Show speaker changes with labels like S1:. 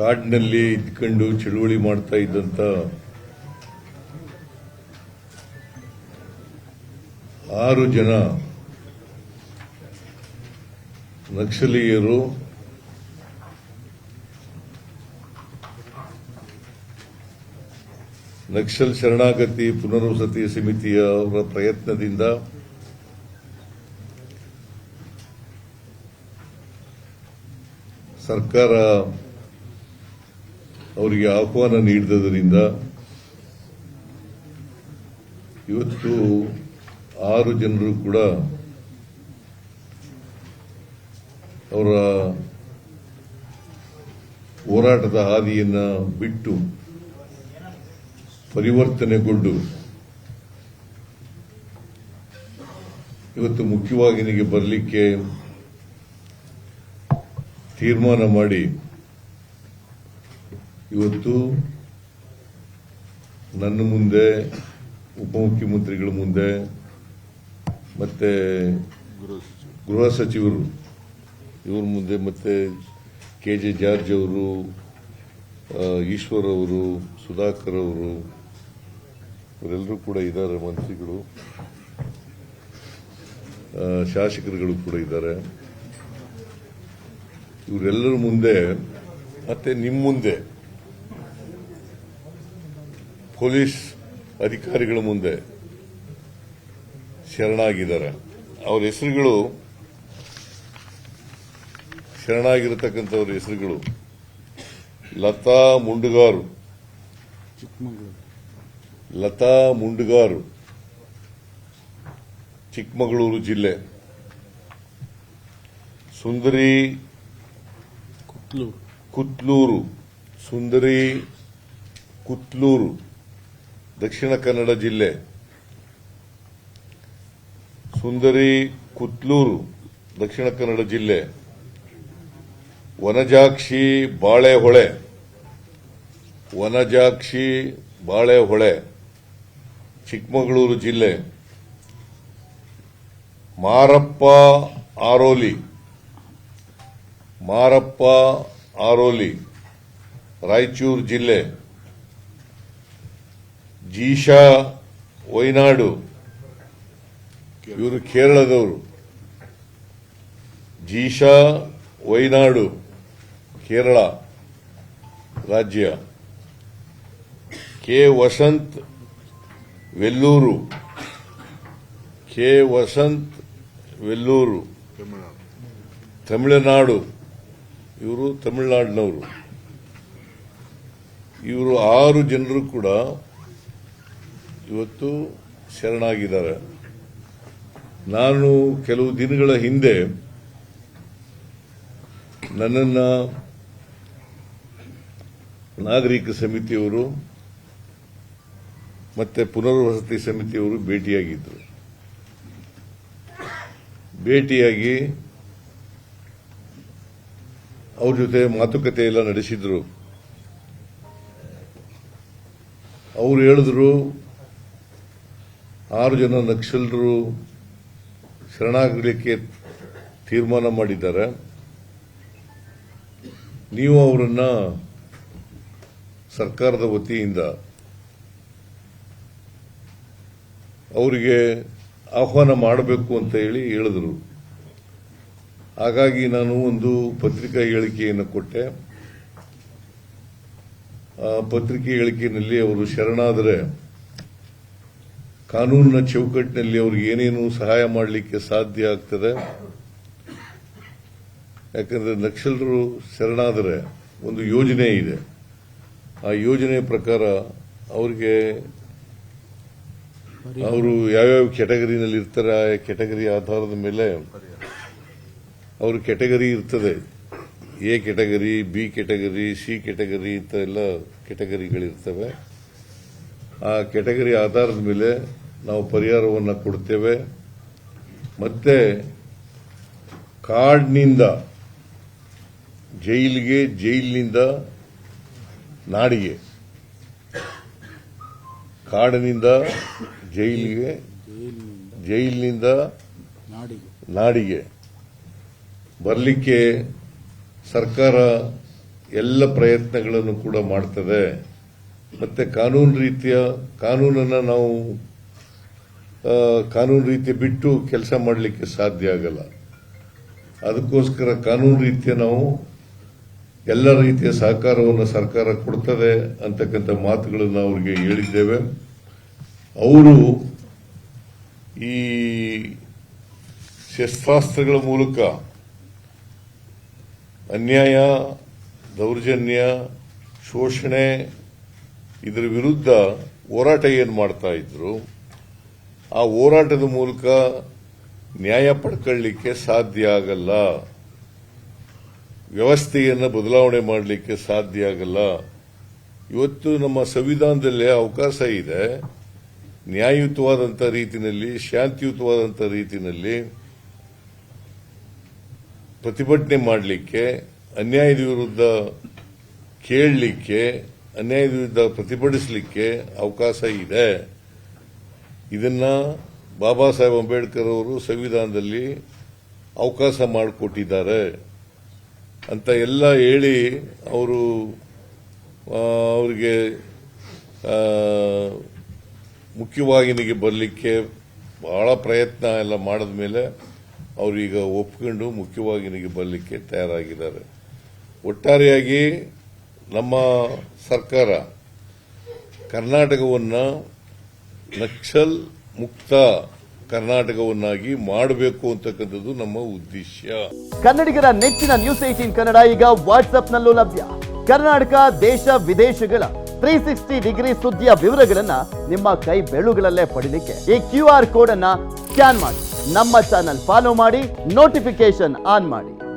S1: ಕಾಡಿನಲ್ಲಿ ಇದ್ಕೊಂಡು ಚಳುವಳಿ ಮಾಡ್ತಾ ಇದ್ದಂತ ಆರು ಜನ ನಕ್ಸಲೀಯರು ನಕ್ಸಲ್ ಶರಣಾಗತಿ ಪುನರ್ವಸತಿ ಸಮಿತಿಯ ಅವರ ಪ್ರಯತ್ನದಿಂದ ಸರ್ಕಾರ ಅವರಿಗೆ ಆಹ್ವಾನ ನೀಡಿದ್ದರಿಂದ ಇವತ್ತು ಆರು ಜನರು ಕೂಡ ಅವರ ಹೋರಾಟದ ಹಾದಿಯನ್ನು ಬಿಟ್ಟು ಪರಿವರ್ತನೆಗೊಂಡು ಇವತ್ತು ಮುಖ್ಯವಾಹಿನಿಗೆ ಬರಲಿಕ್ಕೆ ತೀರ್ಮಾನ ಮಾಡಿ ಇವತ್ತು ನನ್ನ ಮುಂದೆ ಉಪಮುಖ್ಯಮಂತ್ರಿಗಳ ಮುಂದೆ ಮತ್ತೆ ಗೃಹ ಸಚಿವರು, ಇವ್ರ ಮುಂದೆ ಮತ್ತೆ ಕೆ ಜೆ ಜಾರ್ಜ್ ಅವರು ಈಶ್ವರ್ ಅವರು, ಸುಧಾಕರ್ ಅವರು, ಇವರೆಲ್ಲರೂ ಕೂಡ ಇದ್ದಾರೆ ಮಂತ್ರಿಗಳು ಶಾಸಕರುಗಳು ಕೂಡ ಇದ್ದಾರೆ. ಇವರೆಲ್ಲರ ಮುಂದೆ ಮತ್ತೆ ನಿಮ್ಮ ಮುಂದೆ ಪೊಲೀಸ್ ಅಧಿಕಾರಿಗಳ ಮುಂದೆ ಶರಣಾಗಿದ್ದಾರೆ. ಅವರ ಹೆಸರುಗಳು ಶರಣಾಗಿರತಕ್ಕಂಥವ್ರ ಹೆಸರುಗಳು ಲತಾ ಮುಂಡುಗಾರು. ಲತಾ ಮುಂಡುಗಾರು ಚಿಕ್ಕಮಗಳೂರು ಜಿಲ್ಲೆ. ಸುಂದರಿ
S2: ಕುತ್ಲೂರು.
S1: ಸುಂದರಿ ಕುತ್ಲೂರು. ದಕ್ಷಿಣ ಕನ್ನಡ ಜಿಲ್ಲೆ ಸುಂದರಿ ಕುತ್ಲೂರು, ದಕ್ಷಿಣ ಕನ್ನಡ ಜಿಲ್ಲೆ ವನಜಾಕ್ಷಿ ಬಾಳೆಹೊಳೆ ವನಜಾಕ್ಷಿ ಬಾಳೆಹೊಳೆ, ಚಿಕ್ಕಮಗಳೂರು ಜಿಲ್ಲೆ ಮಾರಪ್ಪ ಆರೋಲಿ ಮಾರಪ್ಪ ಆರೋಲಿ, ರಾಯಚೂರು ಜಿಲ್ಲೆ ಜೀಶಾ, ವೈನಾಡು, ಇವರು ಕೇರಳದವರು. ಜೀಶಾ, ವೈನಾಡು, ಕೇರಳ ರಾಜ್ಯ. ಕೆ. ವಸಂತ್, ವೆಲ್ಲೂರು. ಕೆ. ವಸಂತ್, ವೆಲ್ಲೂರು. ತಮಿಳುನಾಡು. ಇವರು ತಮಿಳುನಾಡಿನವರು. ಇವರು ಆರು ಜನರು ಕೂಡ ಇವತ್ತು ಶರಣಾಗಿದ್ದಾರೆ. ನಾನು ಕೆಲವು ದಿನಗಳ ಹಿಂದೆ ನನ್ನ ನಾಗರಿಕ ಸಮಿತಿಯವರು ಮತ್ತೆ ಪುನರ್ವಸತಿ ಸಮಿತಿಯವರು ಭೇಟಿಯಾಗಿದ್ದರು ಭೇಟಿಯಾಗಿ ಅವ್ರ ಜೊತೆ ಮಾತುಕತೆ ಎಲ್ಲ ನಡೆಸಿದ್ರು. ಅವರು ಹೇಳಿದ್ರು ಆರು ಜನ ನಕ್ಸಲರು ಶರಣಾಗಲಿಕ್ಕೆ ತೀರ್ಮಾನ ಮಾಡಿದ್ದಾರೆ. ನೀವು ಅವರನ್ನ ಸರ್ಕಾರದ ವತಿಯಿಂದ ಅವರಿಗೆ ಆಹ್ವಾನ ಮಾಡಬೇಕು ಅಂತ ಹೇಳಿ ಹೇಳಿದರು. ಹಾಗಾಗಿ ನಾನು ಒಂದು ಪತ್ರಿಕಾ ಹೇಳಿಕೆಯನ್ನು ಕೊಟ್ಟೆ. ಪತ್ರಿಕೆ ಹೇಳಿಕೆಯಲ್ಲಿ ಅವರು ಶರಣಾದರೆ ಕಾನೂನಿನ ಚೌಕಟ್ಟಿನಲ್ಲಿ ಅವ್ರಿಗೆ ಏನೇನು ಸಹಾಯ ಮಾಡಲಿಕ್ಕೆ ಸಾಧ್ಯ ಆಗ್ತದೆ? ಯಾಕಂದ್ರೆ ನಕ್ಸಲರು ಶರಣಾದರೆ ಒಂದು ಯೋಜನೆ ಇದೆ. ಆ ಯೋಜನೆ ಪ್ರಕಾರ ಅವರಿಗೆ ಅವರು ಯಾವ್ಯಾವ ಕೆಟಗರಿನಲ್ಲಿ ಇರ್ತಾರೆ, ಆ ಕೆಟಗರಿ ಆಧಾರದ ಮೇಲೆ ಅವ್ರ ಕೆಟಗರಿ ಇರ್ತದೆ. A category B category C category ಇಂಥ ಎಲ್ಲ ಕೆಟಗರಿಗಳಿರ್ತವೆ ಆ ಕೆಟಗರಿ ಆಧಾರದ ಮೇಲೆ ನಾವು ಪರಿಹಾರವನ್ನು ಕೊಡ್ತೇವೆ. ಮತ್ತೆ ಕಾಡಿನಿಂದ, ಜೈಲಿಗೆ, ಜೈಲಿನಿಂದ ನಾಡಿಗೆ. ಕಾಡಿನಿಂದ, ಜೈಲಿಗೆ,
S2: ಜೈಲಿನಿಂದ ನಾಡಿಗೆ.
S1: ಬರಲಿಕ್ಕೆ ಸರ್ಕಾರ ಎಲ್ಲ ಪ್ರಯತ್ನಗಳನ್ನು ಕೂಡ ಮಾಡ್ತದೆ. ಮತ್ತೆ ಕಾನೂನು ರೀತಿಯ, ಕಾನೂನನ್ನು ನಾವು ಕಾನೂನು ರೀತಿ ಬಿಟ್ಟು ಕೆಲಸ ಮಾಡಲಿಕ್ಕೆ ಸಾಧ್ಯ ಆಗಲ್ಲ. ಅದಕ್ಕೋಸ್ಕರ ಕಾನೂನು ರೀತಿಯ ನಾವು ಎಲ್ಲ ರೀತಿಯ ಸಹಕಾರವನ್ನು ಸರ್ಕಾರ ಕೊಡ್ತದೆ ಅಂತಕ್ಕಂಥ ಮಾತುಗಳನ್ನು ಅವರಿಗೆ ಹೇಳಿದ್ದೇವೆ. ಅವರು ಈ ಶಸ್ತ್ರಾಸ್ತ್ರಗಳ ಮೂಲಕ ಅನ್ಯಾಯ, ದೌರ್ಜನ್ಯ, ಶೋಷಣೆ ಇದರ ವಿರುದ್ಧ ಹೋರಾಟ ಏನು ಮಾಡ್ತಾ ಇದ್ರು? ಆ ಹೋರಾಟದ ಮೂಲಕ ನ್ಯಾಯ ಪಡ್ಕೊಳ್ಳಿಕ್ಕೆ ಸಾಧ್ಯ ಆಗಲ್ಲ. ವ್ಯವಸ್ಥೆಯನ್ನು ಬದಲಾವಣೆ ಮಾಡಲಿಕ್ಕೆ ಸಾಧ್ಯ ಆಗಲ್ಲ. ಇವತ್ತು ನಮ್ಮ ಸಂವಿಧಾನದಲ್ಲಿ ಅವಕಾಶ ಇದೆ. ನ್ಯಾಯಯುತವಾದಂಥ ರೀತಿಯಲ್ಲಿ ಶಾಂತಿಯುತವಾದಂಥ ರೀತಿಯಲ್ಲಿ ಪ್ರತಿಭಟನೆ ಮಾಡಲಿಕ್ಕೆ, ಅನ್ಯಾಯದ ವಿರುದ್ಧ ಕೇಳಲಿಕ್ಕೆ, ಅನ್ಯಾಯದ ವಿರುದ್ಧ ಪ್ರತಿಭಟಿಸಲಿಕ್ಕೆ ಅವಕಾಶ ಇದೆ. ಇದನ್ನ ಬಾಬಾ ಸಾಹೇಬ್ ಅಂಬೇಡ್ಕರ್ ಅವರು ಸಂವಿಧಾನದಲ್ಲಿ ಅವಕಾಶ ಮಾಡಿಕೊಟ್ಟಿದ್ದಾರೆ ಅಂತ ಎಲ್ಲ ಹೇಳಿ ಅವರು ಅವರಿಗೆ ಮುಖ್ಯವಾಹಿನಿಗೆ ಬರಲಿಕ್ಕೆ ಬಹಳ ಪ್ರಯತ್ನ ಎಲ್ಲ ಮಾಡಿದ ಮೇಲೆ ಅವರೀಗ ಒಪ್ಕೊಂಡು ಮುಖ್ಯವಾಹಿನಿಗೆ ಬರಲಿಕ್ಕೆ ತಯಾರಾಗಿದ್ದಾರೆ. ಒಟ್ಟಾರೆಯಾಗಿ ನಮ್ಮ ಸರ್ಕಾರ ಕರ್ನಾಟಕವನ್ನು ನಕ್ಸಲ್ ಮುಕ್ತ ಕರ್ನಾಟಕವನ್ನಾಗಿ ಮಾಡಬೇಕು ಅಂತಕ್ಕಂಥದ್ದು ನಮ್ಮ ಉದ್ದೇಶ.
S3: ಕನ್ನಡಿಗರ ನೆಚ್ಚಿನ ನ್ಯೂಸ್ ಏಟೀನ್ ಕನ್ನಡ ಈಗ ವಾಟ್ಸ್ಆಪ್ನಲ್ಲೂ ಲಭ್ಯ. ಕರ್ನಾಟಕ, ದೇಶ, ವಿದೇಶಗಳ ತ್ರೀ ಸಿಕ್ಸ್ಟಿ ಡಿಗ್ರಿ ಸುದ್ದಿಯ ವಿವರಗಳನ್ನ ನಿಮ್ಮ ಕೈ ಬೆಳುಗಳಲ್ಲೇ ಪಡಿಲಿಕ್ಕೆ ಈ ಕ್ಯೂ ಆರ್ ಕೋಡ್ ಅನ್ನ ಸ್ಕ್ಯಾನ್ ಮಾಡಿ. ನಮ್ಮ ಚಾನಲ್ ಫಾಲೋ ಮಾಡಿ ನೋಟಿಫಿಕೇಶನ್ ಆನ್ ಮಾಡಿ.